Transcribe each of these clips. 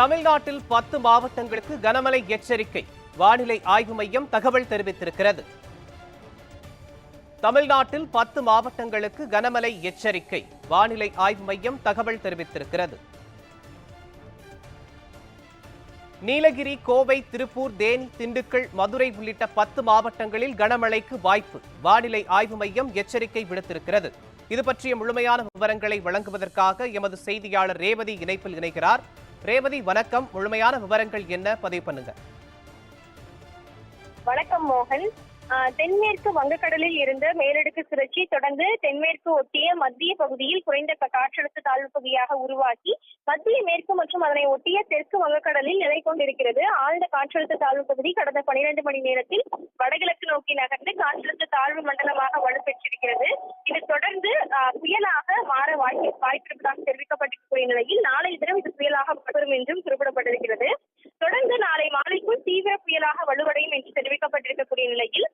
தமிழ்நாட்டில் பத்து மாவட்டங்களுக்கு கனமழை எச்சரிக்கை. வானிலை ஆய்வு மையம் தகவல் தெரிவித்திருக்கிறது. தமிழ்நாட்டில் பத்து மாவட்டங்களுக்கு கனமழை எச்சரிக்கை. வானிலை ஆய்வு மையம் தகவல் தெரிவித்திருக்கிறது. நீலகிரி கோவை திருப்பூர் தேனி திண்டுக்கல் மதுரை உள்ளிட்ட பத்து மாவட்டங்களில் கனமழைக்கு வாய்ப்பு. வானிலை ஆய்வு மையம் எச்சரிக்கை விடுத்திருக்கிறது. இது பற்றிய முழுமையான விவரங்களை வழங்குவதற்காக எமது செய்தியாளர் ரேவதி இணைப்பில் இணைகிறார். ரேவதி வணக்கம். முழுமையான விவரங்கள் என்ன? பதிவு பண்ணுங்க. வணக்கம் மோகன். தென்மேற்கு வங்கக்கடலில் இருந்த மேலடுக்கு சுழற்சி தொடர்ந்து தென்மேற்கு ஒட்டிய மத்திய பகுதியில் குறைந்த காற்றழுத்த தாழ்வு பகுதியாக உருவாக்கி மத்திய மேற்கு மற்றும் அதனை ஒட்டிய தெற்கு வங்கக்கடலில் நிலை கொண்டிருக்கிறது. ஆழ்ந்த காற்றழுத்த தாழ்வு பகுதி கடந்த பனிரெண்டு மணி நேரத்தில் வடகிழக்கு நோக்கி நகர்ந்து காற்றழுத்த தாழ்வு மண்டலமாக வலுப்பெற்றிருக்கிறது. இது தொடர்ந்து புயலாக மாற வாய்ப்பு வாய்ப்பிருப்பதாக தெரிவிக்கப்பட்டிருக்கக்கூடிய நிலையில் நாளை தினம் இது புயலாக வரும் என்றும் குறிப்பிடப்பட்டிருக்கிறது. தொடர்ந்து நாளை மாலைக்குள் தீவிர புயலாக வலுவடையும் என்று தெரிவிக்கப்பட்டிருக்கக்கூடிய நிலையில்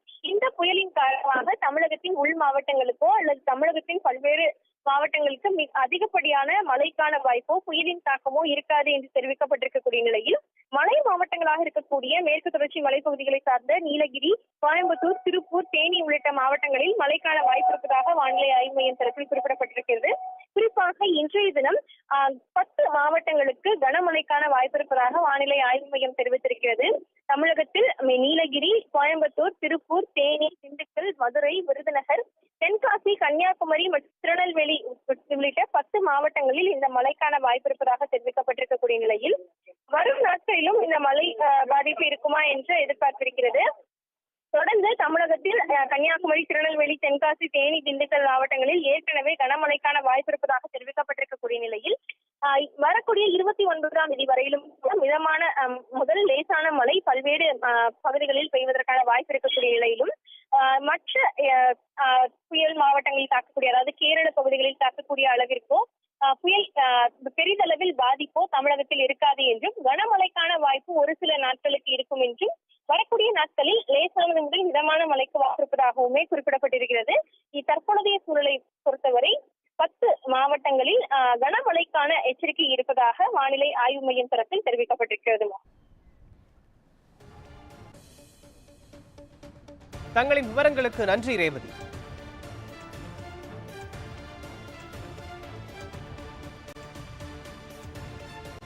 புயலின் காரணமாக தமிழகத்தின் உள் மாவட்டங்களுக்கோ அல்லது தமிழகத்தின் பல்வேறு மாவட்டங்களுக்கு மிக அதிகப்படியான மழைக்கான வாய்ப்போ புயலின் தாக்கமோ இருக்காது என்று தெரிவிக்கப்பட்டிருக்கக்கூடிய நிலையில் மலை மாவட்டங்களாக இருக்கக்கூடிய மேற்கு தொடர்ச்சி மலைப்பகுதிகளை சார்ந்த நீலகிரி கோயம்புத்தூர் திருப்பூர் தேனி உள்ளிட்ட மாவட்டங்களில் மழைக்கான வாய்ப்பு இருப்பதாக வானிலை ஆய்வு மையம் தரப்பில் குறிப்பிடப்பட்டிருக்கிறது. குறிப்பாக இன்றைய தினம் ஆஹ், பத்து மாவட்டங்களுக்கு கனமழைக்கான வாய்ப்பு இருப்பதாக வானிலை ஆய்வு மையம் தெரிவித்திருக்கிறது. தமிழகத்தில் நீலகிரி கோயம்புத்தூர் திருப்பூர் தேனி திண்டுக்கல் மதுரை விருதுநகர் தென்காசி கன்னியாகுமரி மற்றும் திருநெல்வேலி உள்ளிட்ட பத்து மாவட்டங்களில் இந்த மழைக்கான வாய்ப்பு இருப்பதாக தெரிவிக்கப்பட்டிருக்கக்கூடிய நிலையில் வரும் நாட்களிலும் இந்த மழை பாதிப்பு இருக்குமா என்று எதிர்பார்த்திருக்கிறது. தொடர்ந்து தமிழகத்தில் கன்னியாகுமரி திருநெல்வேலி தென்காசி தேனி திண்டுக்கல் மாவட்டங்களில் ஏற்கனவே கனமழைக்கான வாய்ப்பு இருப்பதாக தெரிவிக்கப்பட்டிருக்கக்கூடிய நிலையில் வரக்கூடிய இருபத்தி ஒன்பதாம் தேதி வரையிலும் கூட மிதமான முதல் லேசான மழை பல்வேறு பகுதிகளில் பெய்வதற்கான வாய்ப்பு இருக்கக்கூடிய நிலையிலும் மற்ற புயல் மாவட்டங்களில் தாக்கக்கூடிய அதாவது கேரள பகுதிகளில் தாக்கக்கூடிய அளவிற்கோ ஆஹ், புயல் ஆஹ், பெரிதளவில் பாதிப்போ தமிழகத்தில் இருக்காது என்றும் கனமழைக்கான வாய்ப்பு ஒரு சில நாட்களுக்கு இருக்கும் என்றும் வரக்கூடிய நாட்களில் லேசானது முதல் மிதமான மழைக்கு வாய்ப்பிருப்பதாகவுமே குறிப்பிடப்பட்டிருக்கிறது. இ- தற்பொழுதைய சூழலை பொறுத்தவரை பத்து மாவட்டங்களில் ஆஹ், கனமழைக்கான எச்சரிக்கை இருப்பதாக வானிலை ஆய்வு மையம் தரப்பில் தெரிவிக்கப்பட்டிருக்கிறது. தங்களின் விவரங்களுக்கு நன்றி ரேவதி.